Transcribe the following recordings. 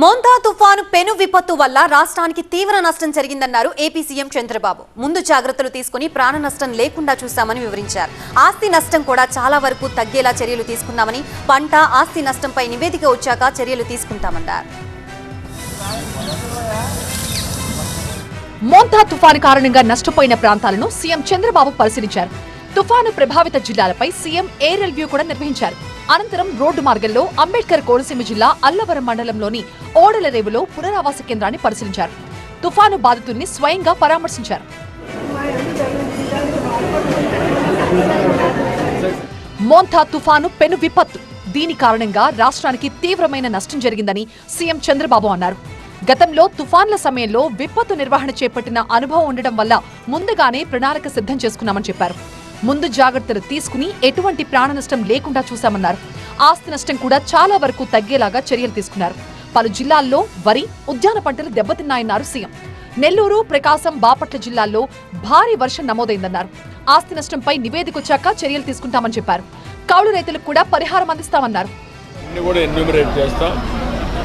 మోంతా తుఫాను పెను విపత్తు వల్ల రాష్ట్రానికి తీవ్ర నష్టం జరిగిందన్నారు ఏపీ సీఎం చంద్రబాబు. ముందు జాగ్రత్తలు తీసుకుని ప్రాణ నష్టం లేకుండా చూస్తామని వివరించారు. ఆస్తి నష్టం కూడా చాలా వరకు తగ్గేలా చర్యలు తీసుకున్నామని పంట ఆస్తి నష్టంపై నివేదిక వచ్చాక చర్యలు తీసుకుంటామన్నారు. మోంతా తుఫాను కారణంగా నష్టపోయిన ప్రాంతాలను సీఎం చంద్రబాబు పరిశీలించారు. తుఫాను ప్రభావిత జిల్లాలపై సీఎం ఎయిర్ వ్యూ కూడా నిర్వహించారు. అనంతరం రోడ్డు మార్గంలో అంబేద్కర్ కోనసీమ జిల్లా అల్లవరం మండలంలోని ఓడలరేవులో పునరావాస కేంద్రాన్ని పరిశీలించారు. తుఫాను బాధితుల్ని స్వయంగా పరామర్శించారు. మోంతా తుఫాను పెను విపత్తు. దీని కారణంగా రాష్ట్రానికి తీవ్రమైన నష్టం జరిగిందని సీఎం చంద్రబాబు అన్నారు. గతంలో తుఫాన్ల సమయంలో విపత్తు నిర్వహణ చేపట్టిన అనుభవం ఉండడం వల్ల ముందుగానే ప్రణాళిక సిద్ధం చేసుకున్నామని చెప్పారు. ముందు జాగ్రత్తలు తీసుకుని ఎటువంటి ప్రాణ నష్టం లేకుండా చూశామన్నారు. ఆస్తి నష్టం కూడా చాలా వరకు తగ్గేలాగా చర్యలు తీసుకున్నారు. పలు జిల్లాల్లో వరి ఉద్యాన పంటలు దెబ్బతిన్నాయన్నారు సీఎం. నెల్లూరు ప్రకాశం బాపట్ల జిల్లాల్లో భారీ వర్షం నమోదైందన్నారు. ఆస్తి నష్టంపై నివేదిక వచ్చాక చర్యలు తీసుకుంటామని చెప్పారు. కౌలు రైతులకు కూడా పరిహారం అందిస్తామన్నారు.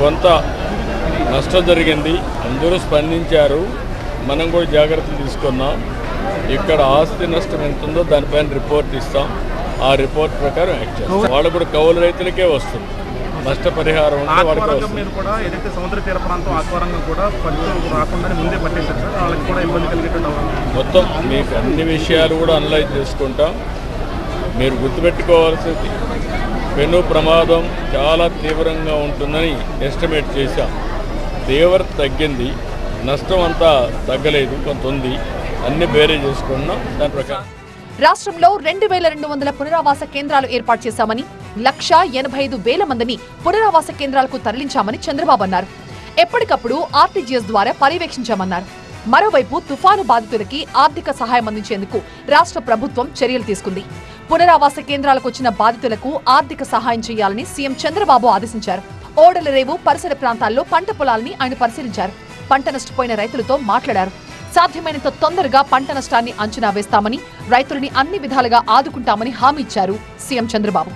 కొంత నష్టం జరిగింది. అందరూ స్పందించారు. మనం కూడా జాగ్రత్తలు తీసుకున్నాం. ఇక్కడ ఆస్తి నష్టం ఎంత ఉందో దానిపైన రిపోర్ట్ ఇస్తాం. ఆ రిపోర్ట్ ప్రకారం యాక్ట్ చేస్తాం. వాళ్ళు కూడా కౌలు రైతులకే వస్తుంది. నష్టపరిహారం కూడా ఏదైతే సముద్ర తీర ప్రాంతం కూడా రాకుండా ముందే పట్టేశారు సార్ వాళ్ళకి కూడా ఇబ్బంది కలిగేటట్టు మొత్తం మీకు అన్ని విషయాలు కూడా అనలైజ్ చేసుకుంటాం. మీరు గుర్తుపెట్టుకోవాల్సింది పెను ప్రమాదం చాలా తీవ్రంగా ఉంటుందని ఎస్టిమేట్ చేశాం. తీవ్రత తగ్గింది. నష్టం అంతా తగ్గలేదు కొంత ఉంది. అన్ని బేరే చేసుకున్నాం దాని ప్రకారం. రాష్ట్రంలో రెండు వేల రెండు వందల పునరావాస కేంద్రాలు ఏర్పాటు చేశామని లక్ష ఎనభై ఐదు వేల మందిని పునరావాస కేంద్రాలకు తరలించామని చంద్రబాబు అన్నారు. ఎప్పటికప్పుడు ఆర్టీజీఎస్ ద్వారా పర్యవేక్షించామన్నారు. మరోవైపు తుఫాను బాధితులకి ఆర్థిక సహాయం అందించేందుకు రాష్ట్ర ప్రభుత్వం చర్యలు తీసుకుంది. పునరావాస కేంద్రాలకు వచ్చిన బాధితులకు ఆర్థిక సహాయం చేయాలని సీఎం చంద్రబాబు ఆదేశించారు. ఓడల రేవు పరిసర ప్రాంతాల్లో పంట పొలాల్ని ఆయన పరిశీలించారు. పంట నష్టపోయిన రైతులతో మాట్లాడారు. సాధ్యమైనంత తొందరగా పంట నష్టాన్ని అంచనా వేస్తామని రైతులని అన్ని విధాలుగా ఆదుకుంటామని హామీ ఇచ్చారు సీఎం చంద్రబాబు.